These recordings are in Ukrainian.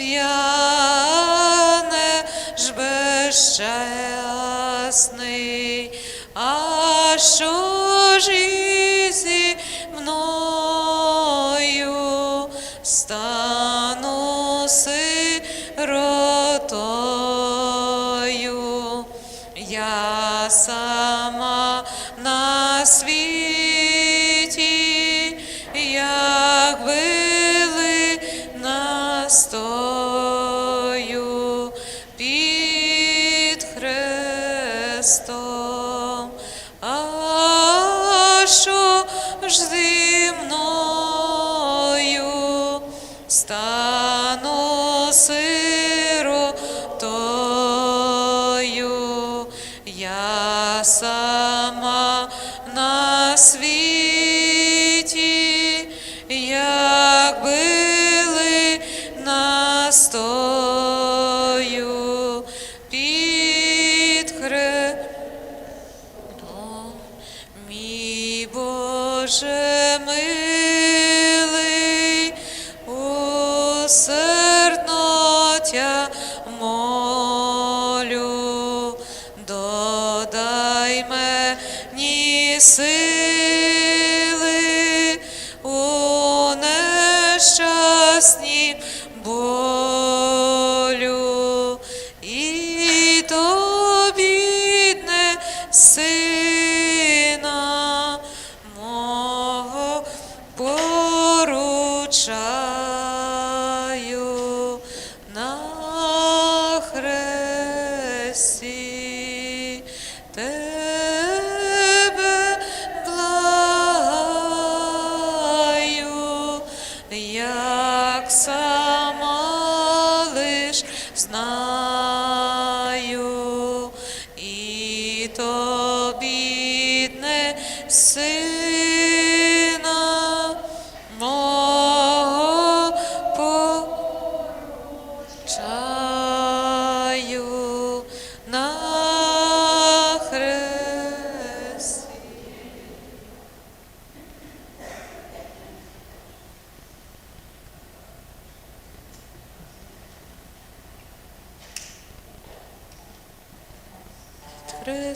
Різдвяне ж безчесний, а що? coração.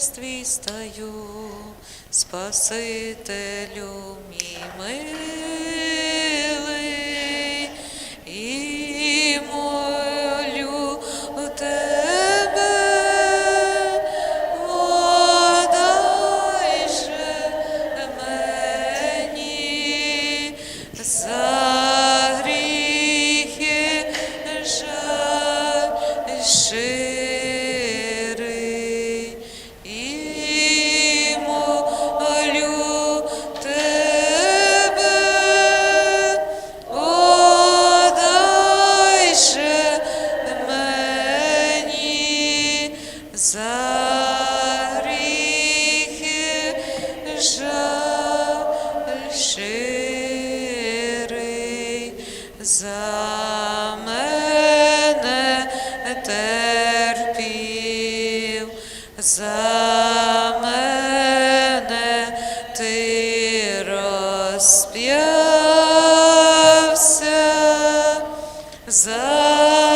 твій стаю, Спасителю мій мир. Sir.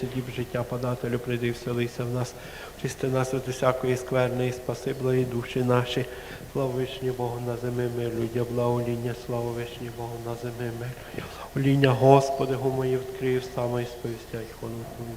серце діб життя подателю, прийди, вселися в нас, чисти нас від усякої скверної, спаси, благі душі наші. Слава вишні Богу на зими милює, благоління, слава вишні Богу на зими милює. Оління, Господи, го моє відкрив, саме і сповістять хвалу Твою.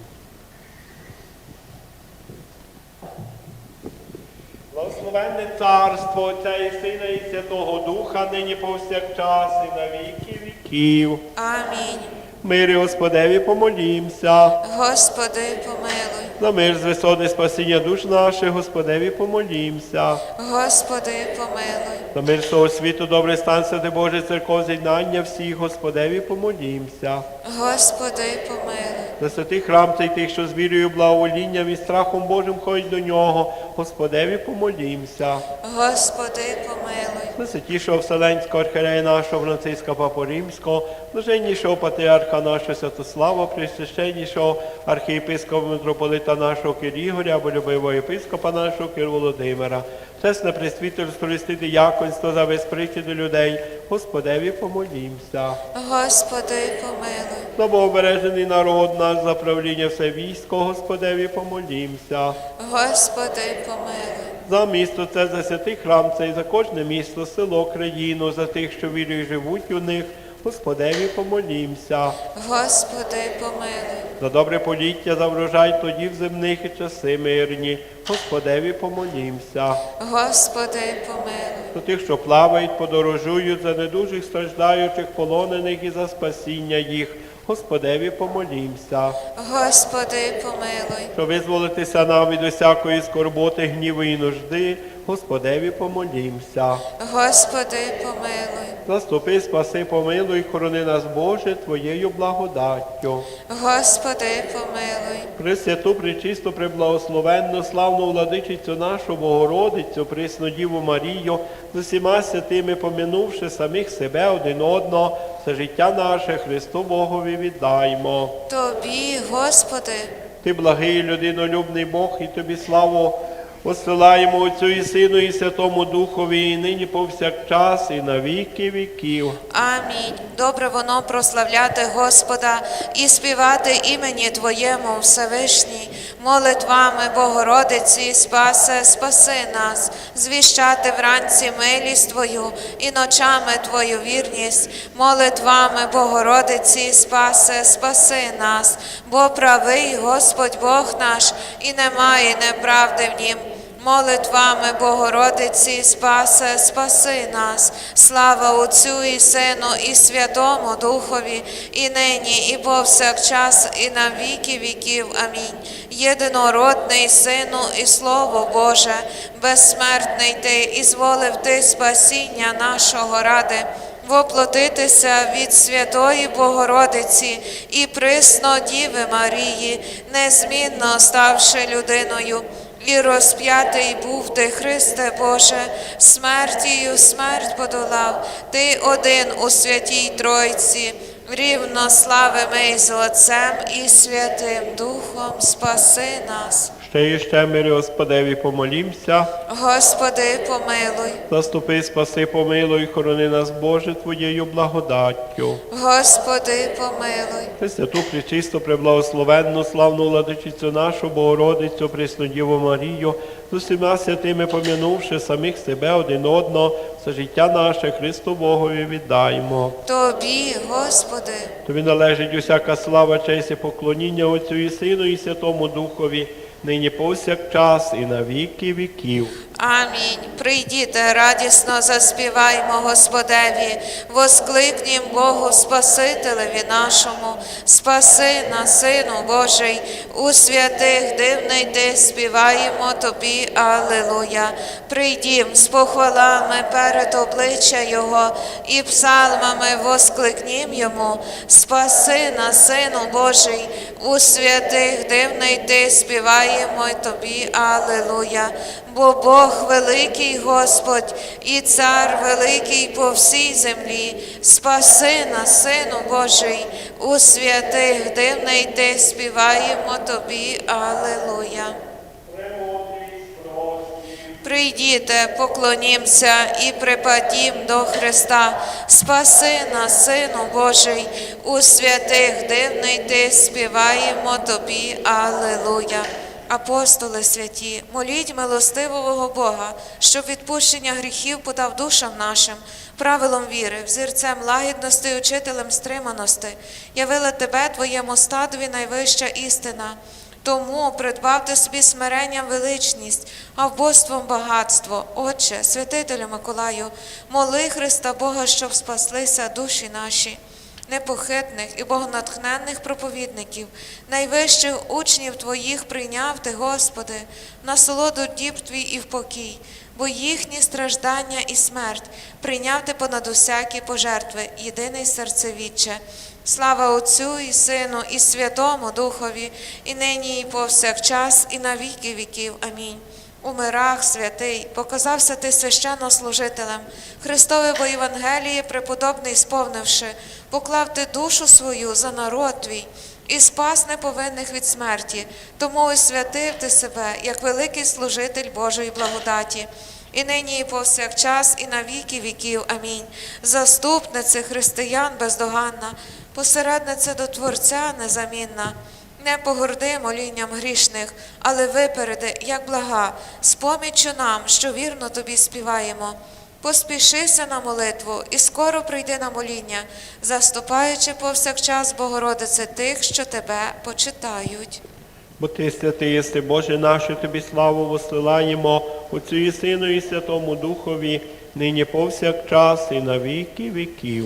Благословенне царство Отця і Сина, і Святого Духа, нині повсякчас, і на віки віків. Амінь. Мирі Господеві помолімся. Господи, помилуй. За мир з висоти спасіння душ наших, Господеві помолімся. Господи, помилуй. За мир всього світу, добрий стан, святи Боже, церков з'єднання всіх, Господеві помолімся. Господи, помилуй. За святий храм цей тих, що з вірою, благоволінням і страхом Божим ходять до нього, Господеві помолімся. Господи, помилуй. За святішого Вселенського архірея нашого Франциска Папу Римського, блаженнішого патріарха нашого Святослава, присвященнішого архієпископа митрополита нашого Кирігоря, або любивого єпископа нашого Кир Володимира, чесне пресвітерство, листи діяконство за безприті до людей, Господеві помолімся. Господи, помилуй. За Богобережений народ наш, за правління все військо, Господеві помолімся. Господи, помилуй. За місто це, за святий храм цей, за кожне місто, село, країну, за тих, що вірою живуть у них, Господеві помолімся. Господи, помилуй. За добре поліття, за врожай тоді в земних і часи мирні, Господеві помолімся. Господи, помилуй. За тих, що плавають, подорожують, за недужих страждаючих, полонених і за спасіння їх, Господеві помолімся. Господи, помилуй. Щоб визволитися нам від усякої скорботи, гніву і нужди, Господеві помолімся. Господи, помилуй. Заступи, спаси, помилуй, хорони нас, Боже, Твоєю благодаттю. Господи, помилуй. Пресвяту, пречисту, преблагословенну, славну владичицю нашу Богородицю, присну Діву Марію, з усіма святими помінувши самих себе один одного, все життя наше Христу Богові віддаймо. Тобі, Господи, Ти благий, людинолюбний Бог, і тобі славу посилаємо Отцю і Сину, і Святому Духові, і нині повсякчас, і на віки віків. Амінь. Добре воно прославляти Господа і співати імені Твоєму Всевишній, молитвами Богородиці, спасе, спаси нас, звіщати вранці милість Твою і ночами Твою вірність, молитвами Богородиці, спасе, спаси нас, бо правий Господь Бог наш, і немає неправди в нім. Молитвами Богородиці, спасе, спаси нас, слава Отцю і Сину, і Святому Духові, і нині, і повсякчас, і на віки віків. Амінь. Єдинородний Сину і Слово Боже, безсмертний Ти, і зволив Ти спасіння нашого ради. Воплотитися від Святої Богородиці і присно Діви Марії, незмінно ставши людиною. І розп'ятий був ти, Христе Боже, смертію смерть подолав, ти один у святій Тройці, рівно славими з Отцем і Святим Духом спаси нас. Ще і ще мири Господеві помолімся. Господи, помилуй, Заступи, спаси, помилуй, хорони нас, Боже, Твоєю благодаттю. Господи, помилуй, Пресвяту, пречисту, преблагословенну, славну владичицю нашу, Богородицю, пресну Діву Марію, з усіма святими помінувши самих себе один одного, все життя наше Христу Богові віддаймо. Тобі, Господи, Тобі належить усяка слава, честь і поклоніння Отцю і Сину, і Святому Духові, нині повсякчас і на віки віків. Амінь. Прийдіте, радісно заспіваймо Господеві, воскликнім Богу Спасителеві нашому, спаси нас, Сину Божий, у святих дивний ти співаємо тобі, Аллилуйя. Прийдім з похвалами перед обличчя Його і псалмами воскликнім йому, спаси нас, Сину Божий, у святих дивний ти співаємо тобі, Аллилуйя. Бо Бог великий Господь і цар великий по всій землі, спаси нас, Сину Божий, у святих дивний ти співаємо тобі, Аллилуйя. Прийдіте, поклонімся і припадім до Христа, спаси нас, Сину Божий, у святих дивний ти співаємо тобі, Аллилуйя. Апостоли святі, моліть милостивого Бога, щоб відпущення гріхів подав душам нашим, правилом віри, взірцем лагідності, учителем стриманості, явила тебе твоєму стадові найвища істина. Тому придбавте собі смиренням величність, а вбоством багатство. Отче, святителю Миколаю, моли Христа Бога, щоб спаслися душі наші непохитних і богонатхненних проповідників, найвищих учнів Твоїх прийняв Ти, Господи, насолоду діб Твій і в покій, бо їхні страждання і смерть прийняв Ти понад усякі пожертви, єдиний серцевіччя. Слава Отцю і Сину, і Святому Духові, і нині, і повсякчас, і на віки віків. Амінь. У мирах святий, показався ти священнослужителем, Христове бо Євангеліє преподобний сповнивши, поклав ти душу свою за народ твій і спас неповинних від смерті, тому освятив ти себе, як великий служитель Божої благодаті. І нині, і повсякчас, і на віки віків. Амінь. Заступнице християн бездоганна, посередниця до Творця незамінна. Не погорди молінням грішних, але випереди, як блага, з поміччю нам, що вірно тобі співаємо. Поспішися на молитву і скоро прийди на моління, заступаючи повсякчас, Богородице, тих, що тебе почитають. Бо ти святий єси, Боже наше, тобі славу посилаємо, Отцю і Сину і Святому Духові, нині повсякчас і на віки віків.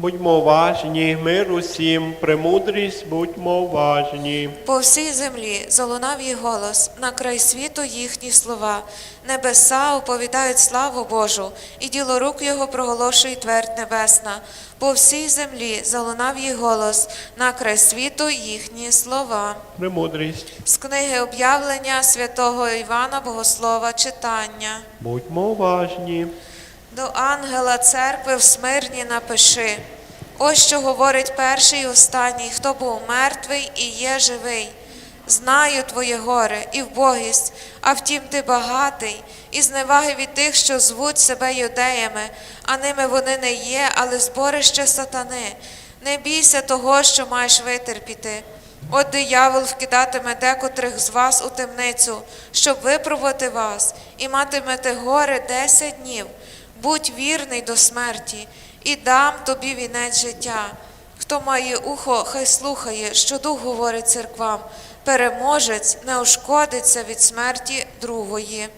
Будьмо уважні, мир усім, премудрість, будьмо уважні. По всій землі залунав їх голос, на край світу їхні слова. Небеса оповідають славу Божу, і діло рук його проголошує твердь небесна. По всій землі залунав їх голос, на край світу їхні слова. Премудрість, З книги об'явлення святого Івана Богослова читання. будьмо уважні. До ангела церкви в Смирні напиши. Ось що говорить перший і останній, хто був мертвий і є живий. Знаю твоє горе і вбогість, а втім ти багатий, і зневаги від тих, що звуть себе юдеями, а ними вони не є, але зборище сатани. Не бійся того, що маєш витерпіти. От диявол вкидатиме декотрих з вас у темницю, щоб випробувати вас, і матимете горе десять днів. Будь вірний до смерті, і дам тобі вінець життя. Хто має ухо, хай слухає, що дух говорить церквам. Переможець не ушкодиться від смерті другої.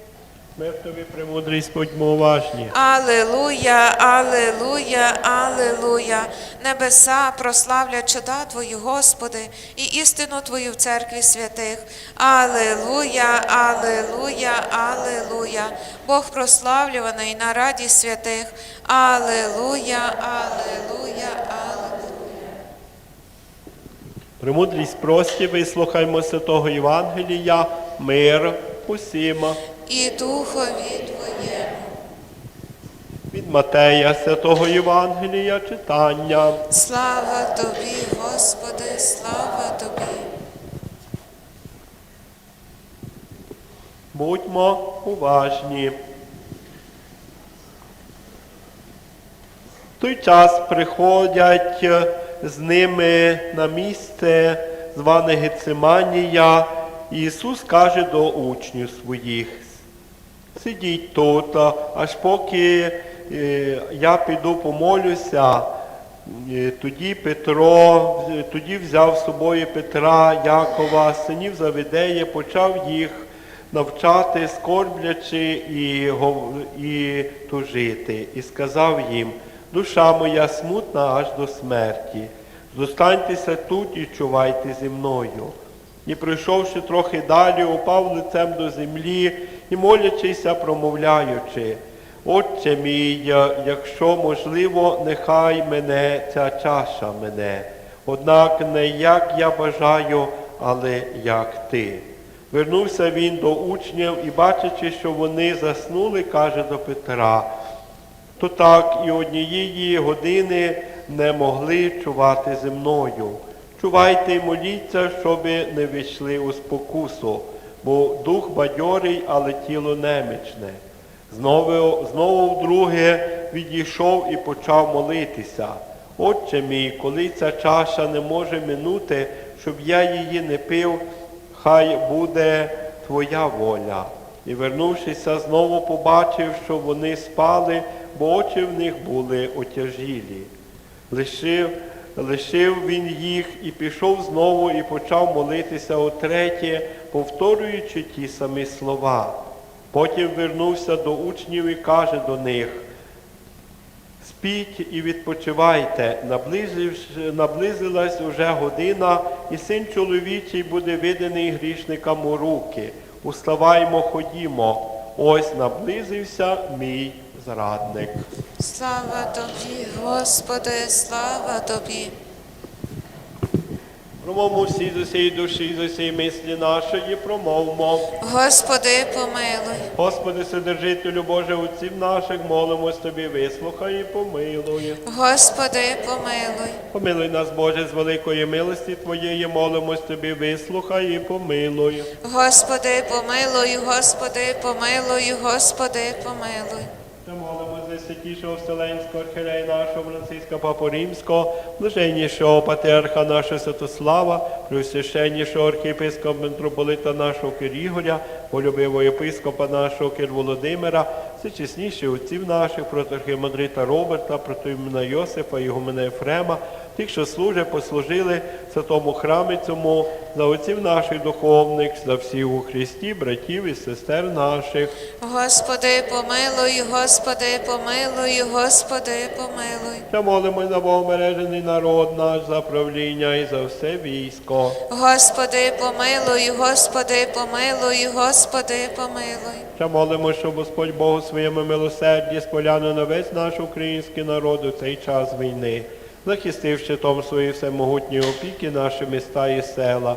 Мир тобі, премудрість, будьмо уважні. Алилуя, алилуя, алилуя. Небеса прославлять чуда Твої, Господи, і істину Твою в церкві святих. Алилуя, алилуя, алилуя. Бог прославлюваний на раді святих. Алилуя, алилуя, алилуя. Премудрість прості, вислухаймо святого Євангелія, мир усім. І Духові Твоєму. Від Матея святого Євангелія читання. Слава Тобі, Господи, слава Тобі. Будьмо уважні. В той час приходять е, з ними на місце, зване Гециманія, і Ісус каже до учнів своїх, сидіть тут, аж поки е, я піду помолюся. Е, Тоді Петро, е, тоді взяв з собою Петра, Якова, синів Завидея, почав їх навчати, скорблячи і, і тужити, і сказав їм, душа моя смутна аж до смерті. Зостаньтеся тут і чувайте зі мною. І пройшовши трохи далі, упав лицем до землі і молячися, промовляючи, Отче мій, якщо можливо, нехай мене ця чаша мене, однак не як я бажаю, але як ти. Вернувся він до учнів і, бачачи, що вони заснули, каже до Петра, то так і однієї години не могли чувати зі мною. Чувайте й моліться, щоби не війшли у спокусу, бо дух бадьорий, але тіло немічне. Знову, знову вдруге відійшов і почав молитися. Отче мій, коли ця чаша не може минути, щоб я її не пив, хай буде твоя воля. І вернувшися, знову побачив, що вони спали, бо очі в них були отяжілі. Лишив, лишив він їх і пішов знову і почав молитися утретє, повторюючи ті самі слова. Потім вернувся до учнів і каже до них, Спіть і відпочивайте, наблизилась уже година, і син чоловічий буде виданий грішникам у руки. Уставаймо, ходімо. Ось наблизився мій зрадник. Слава тобі, Господи, слава тобі. Промовмо всі з усієї душі, з усієї мислі нашої, промовмо. Господи, помилуй. Господи, Содержителю Боже, отців наших, молимось Тобі, вислухай і помилуй. Господи, помилуй. Помилуй нас, Боже, з великої милості Твоєї, молимось Тобі, вислухай і помилуй. Господи, помилуй, Господи, помилуй, Господи, помилуй. Та молимо за святішого Вселенського архірея нашого Франциска Папу Римського, блаженнішого патріарха нашого Святослава, преосвященнішого архієпископа митрополита нашого Кирігоря, полюбивого єпископа нашого Кир Володимира, всечесніших отців наших, протархімандрита Роберта, протоімена Йосифа, Ігумена Ефрема, тих, що служать, послужили святому храмі цьому, за отців наших духовних, за всіх у Христі, братів і сестер наших. Господи, помилуй, Господи, помилуй, Господи, помилуй. Та молимо за Богомережений народ наш, за правління і за все військо. Господи, помилуй, Господи, помилуй, Господи, помилуй. Та молимо, щоб Господь Бог у своєму милосерді споляне на весь наш український народ у цей час війни, захистив щитом свої всемогутньої опіки наші міста і села.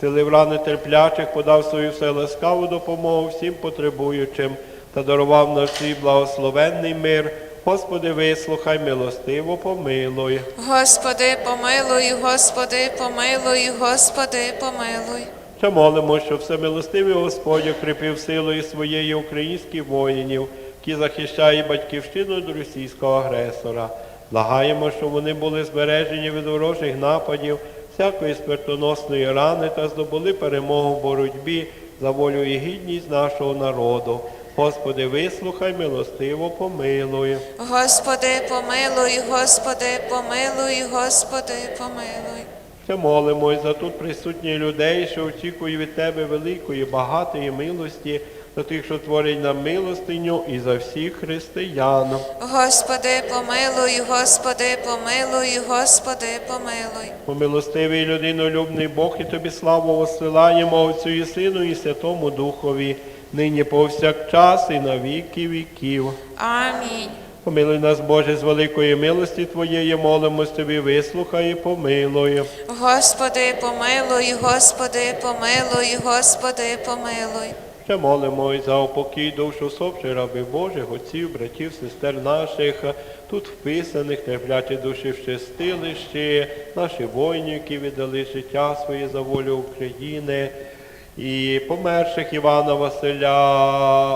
Сили в рани терплячих подав свою вселаскаву допомогу всім потребуючим та дарував на всі благословенний мир. Господи, вислухай, милостиво помилуй. Господи, помилуй, Господи, помилуй, Господи, помилуй. Та молимо, що всемилостивий Господь укріпив силою своєї українських воїнів, які захищають батьківщину від російського агресора. Благаємо, щоб вони були збережені від ворожих нападів, всякої смертоносної рани та здобули перемогу в боротьбі за волю і гідність нашого народу. Господи, вислухай, милостиво помилуй. Господи, помилуй, Господи, помилуй, Господи, помилуй. Ще молимось за тут присутніх людей, що очікують від Тебе великої, багатої милості, за тих, що творять нам милостиню, і за всіх християн. Господи, помилуй, Господи, помилуй, Господи, помилуй. Помилостивий людинолюбний Бог, і тобі славу осилаємо Отцю і Сину, і Святому Духові, нині повсякчас і на віки віків. Амінь. Помилуй нас, Боже, з великої милості Твоєї, молимось Тобі, вислухай і помилуй. Господи, помилуй, Господи, помилуй, Господи, помилуй. Ще молимо і за упокій душ усопших раби Божих, отців, братів, сестер наших, тут вписаних, терплячі душі в чистилищі, наші воїни, які віддали життя своє за волю України, і померших Івана Василя,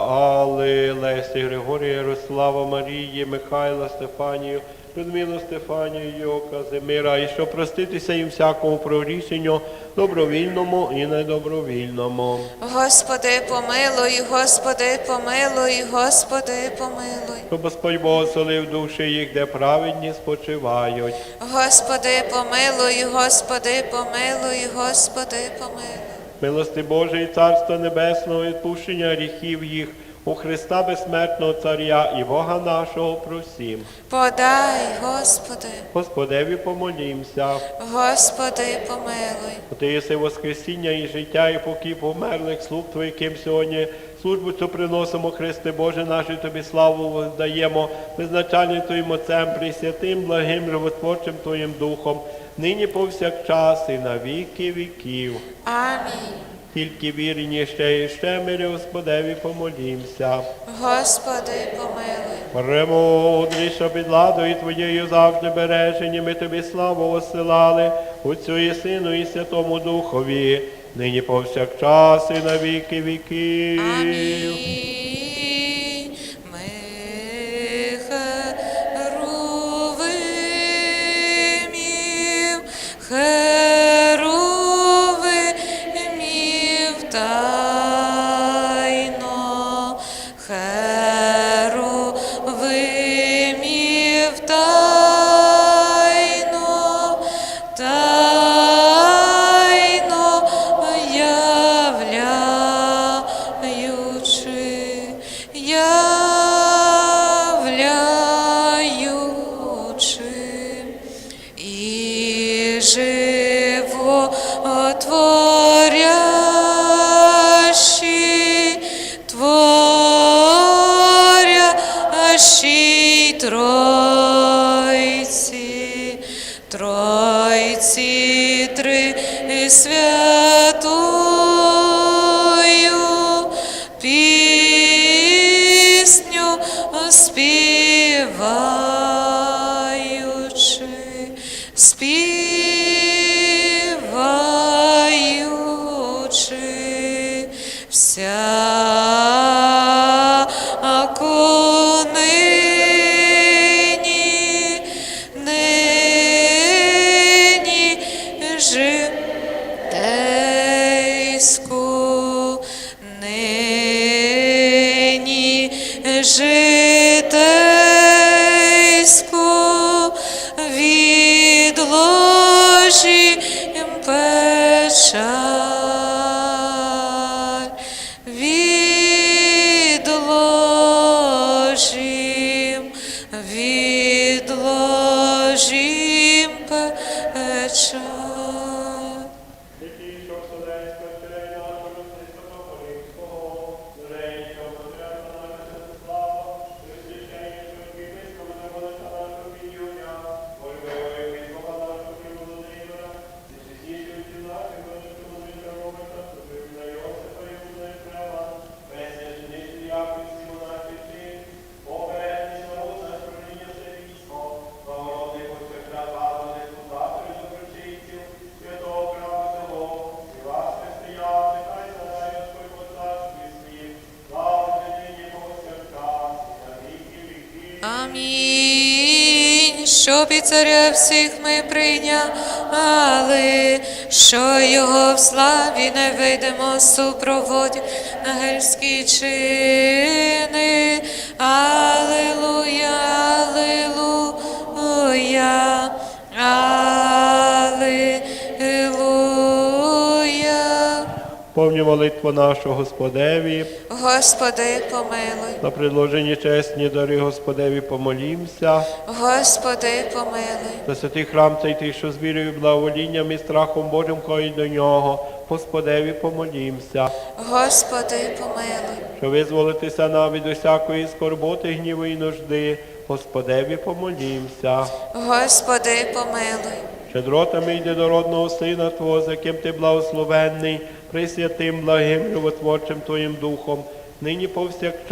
Алли, Лесі, Григорія, Ярослава, Марії, Михайла, Стефанію, Людмилу Стефанію, Казимира, і щоб проститися їм всякому прорішенню, добровільному і недобровільному. Господи, помилуй, Господи, помилуй, Господи, помилуй. Щоб Господь Бог оселив душі їх, де праведні спочивають. Господи, помилуй, Господи, помилуй, Господи, помилуй. Милости Божої, Царства Небесного, відпущення гріхів їх, у Христа безсмертного Царя і Бога нашого просім. Подай, Господи, Господеві помолімся. Господи, помилуй. Ти єси Воскресіння і життя, і покій померлих слуг Твоїх, яким сьогодні Службу цю приносимо, Христе Боже, наші Тобі славу даємо, визначальним Твоїм Отцем, Пресвятим, благим, животворчим Твоїм Духом, нині повсякчас і на віки віків. Амінь. Тільки вірні ще і ще мирі Господеві помолімся. Господи, помилуй. Премудріша під ладою Твоєю завжди бережені, ми Тобі славу осилали, Отцю і Сину і Святому Духові, нині повсякчас і на віки віків. Амінь. Oh. Щоб і царя всіх ми прийняли, що його в славі не вийдемо супроводять на гельські чини. Повні молитву нашу Господеві, Господи, помилуй. на предложені чесні дари Господеві помолімся. Господи, помилуй. За святий храм цей тих, що з вірою, благоволінням і страхом Божим ходять до нього. Господеві помолімся. Господи, помилуй. Що визволитися нам від усякої скорботи, гніву і нужди. Господеві помолімся. Господи, помилуй. Щедротами єдинородного Сина Твого, за яким ти благословенний, присвятим, благим, животворчим Твоїм Духом, нині повсякчас